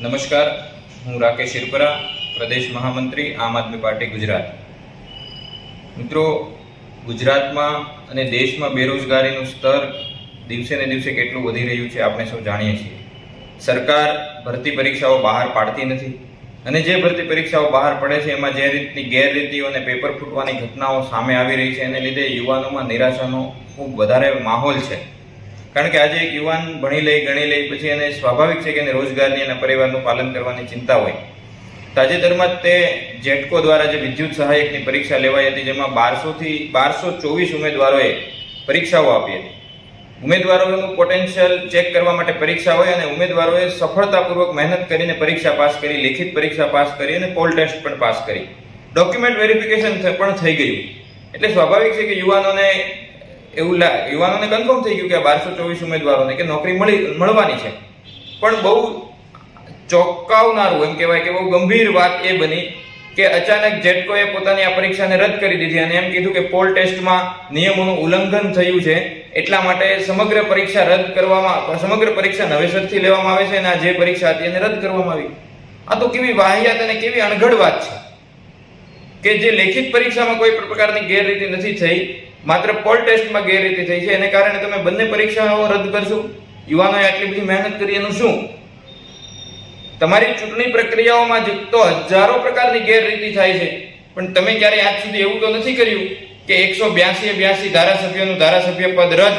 નમસ્કાર, હું રાકેશ શિરપરા પ્રદેશ મહામંત્રી, આમ આદમી પાર્ટી ગુજરાત. મિત્રો, ગુજરાતમાં અને દેશમાં બેરોજગારીનું સ્તર દિવસે ને દિવસે કેટલું વધી રહ્યું છે આપણે સૌ જાણીએ છીએ. સરકાર ભરતી પરીક્ષાઓ બહાર પાડતી નથી અને જે ભરતી પરીક્ષાઓ બહાર પડે છે એમાં જે રીતની ગેરરીતિઓ અને પેપર ફૂટવાની ઘટનાઓ સામે આવી રહી છે, એને લીધે યુવાનોમાં નિરાશાનો ખૂબ વધારે માહોલ છે. કારણ કે આજે એક યુવાન ભણી લઈ, ગણી લઈ, પછી એને સ્વાભાવિક છે કે એને રોજગારની અને પરિવારનું પાલન કરવાની ચિંતા હોય. તાજેતરમાં તે જેટકો દ્વારા જે વિદ્યુત સહાયકની પરીક્ષા લેવાઈ હતી, જેમાં બારસોથી બારસો ચોવીસ ઉમેદવારોએ પરીક્ષાઓ આપી હતી. ઉમેદવારોનું પોટેન્શિયલ ચેક કરવા માટે પરીક્ષા હોય અને ઉમેદવારોએ સફળતાપૂર્વક મહેનત કરીને પરીક્ષા પાસ કરી, લેખિત પરીક્ષા પાસ કરી અને પોલ ટેસ્ટ પણ પાસ કરી. ડોક્યુમેન્ટ વેરિફિકેશન પણ થઈ ગયું. એટલે સ્વાભાવિક છે કે યુવાનોને એવું યુવાનોને કન્ફર્મ થઈ ગયું કે બારસો ચોવીસ ઉમેદવારોને કે નોકરી મળી, મળવાની છે. પણ બહુ ચોંકાવનારું એમ કહેવાય કે બહુ ગંભીર વાત એ બની કે અચાનક જેટકોએ પોતાની આ પરીક્ષાને રદ કરી દીધી અને એમ કીધું કે પોલ ટેસ્ટમાં નિયમોનું ઉલ્લંઘન થયું છે, એટલા માટે સમગ્ર પરીક્ષા રદ કરવામાં, સમગ્ર પરીક્ષા નવેસરથી લેવામાં આવે છે અને આ જે પરીક્ષા હતી એને રદ કરવામાં આવી. આ તો કેવી વાહિયાત અને કેવી અણઘડ વાત છે. કે જે લેખિત પરીક્ષામાં કોઈ પ્રકારની ગેરરીતિ નથી થઈ માત્ર પોલ ટેસ્ટમાં ગેરરીતિ થઈ છે. એને કારણે તમે બંને પરીક્ષાઓ રદ કરશો. યુવાનોએ આટલી બધી મહેનત કરી, એનું શું? તમારી ચૂંટણી પ્રક્રિયાઓમાં જ તો હજારો પ્રકારની ગેરરીતિ થાય છે. પણ તમે ક્યારે આજ સુધી એવું તો નથી કર્યું કે એકસો બ્યાસી બ્યાસી ધારાસભ્યોનું ધારાસભ્ય પદ રદ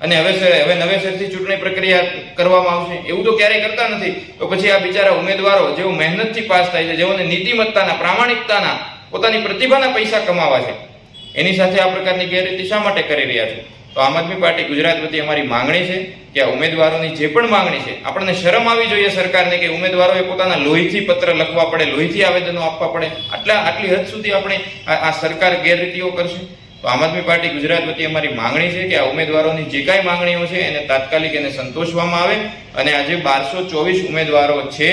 અને હવે હવે નવેસરથી ચૂંટણી પ્રક્રિયા કરવામાં આવશે. એવું તો ક્યારેય કરતા નથી. તો પછી આ બિચારા ઉમેદવારો જેઓ મહેનતથી પાસ થાય છે, જેઓને નીતિમત્તાના, પ્રામાણિકતાના, પોતાની પ્રતિભાના પૈસા કમાવા છે. એની સાથે આ પ્રકારની ગેરરીતિ શા માટે કરી રહ્યા છે? તો આમ આદમી પાર્ટી ગુજરાત વતી અમારી માંગણી છે કે આ ઉમેદવારોની જે પણ માંગણી છે, આપણને શરમ આવી જોઈએ સરકારને કે ઉમેદવારોએ પોતાના લોહીથી પત્ર લખવા પડે, લોહીથી આવેદનો આપવા પડે. આટલા, આટલી હદ સુધી આપણે આ સરકાર ગેરરીતિઓ કરશે? તો આમ આદમી પાર્ટી ગુજરાત વતી અમારી માંગણી છે કે આ ઉમેદવારોની જે કાંઈ માંગણીઓ છે એને તાત્કાલિક એને સંતોષવામાં આવે. અને આજે બારસો ચોવીસ ઉમેદવારો છે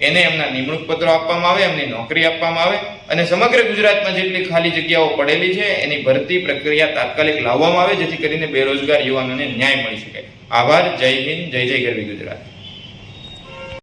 એને એમના નિમણૂક પત્રો આપવામાં આવે, એમની નોકરી આપવામાં આવે અને સમગ્ર ગુજરાતમાં જેટલી ખાલી જગ્યાઓ પડેલી છે, એની ભરતી પ્રક્રિયા તાત્કાલિક લાવવામાં આવે, જેથી કરીને બેરોજગાર યુવાનોને ન્યાય મળી શકે. આભાર, જય હિન્દ, જય જય ગરવી ગુજરાત.